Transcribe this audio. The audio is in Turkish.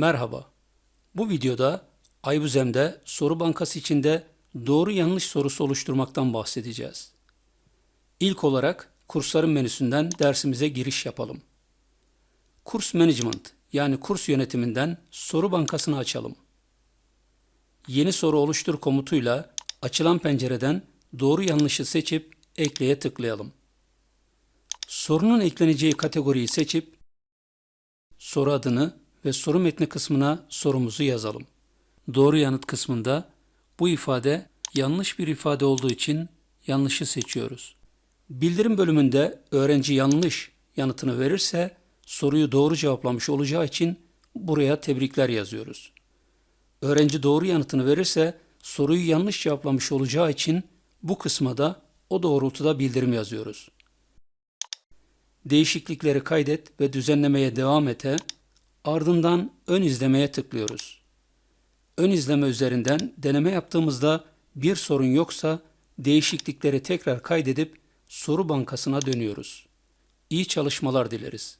Merhaba. Bu videoda Aybüzem'de soru bankası içinde doğru yanlış sorusu oluşturmaktan bahsedeceğiz. İlk olarak kursların menüsünden dersimize giriş yapalım. Kurs Management yani kurs yönetiminden soru bankasını açalım. Yeni soru oluştur komutuyla açılan pencereden doğru yanlışı seçip ekleye tıklayalım. Sorunun ekleneceği kategoriyi seçip soru adını ve soru metni kısmına sorumuzu yazalım. Doğru yanıt kısmında bu ifade yanlış bir ifade olduğu için yanlışı seçiyoruz. Bildirim bölümünde öğrenci yanlış yanıtını verirse soruyu doğru cevaplamış olacağı için buraya tebrikler yazıyoruz. Öğrenci doğru yanıtını verirse soruyu yanlış cevaplamış olacağı için bu kısma da o doğrultuda bildirim yazıyoruz. Değişiklikleri kaydet ve düzenlemeye devam ete, ardından ön izlemeye tıklıyoruz. Ön izleme üzerinden deneme yaptığımızda bir sorun yoksa değişiklikleri tekrar kaydedip soru bankasına dönüyoruz. İyi çalışmalar dileriz.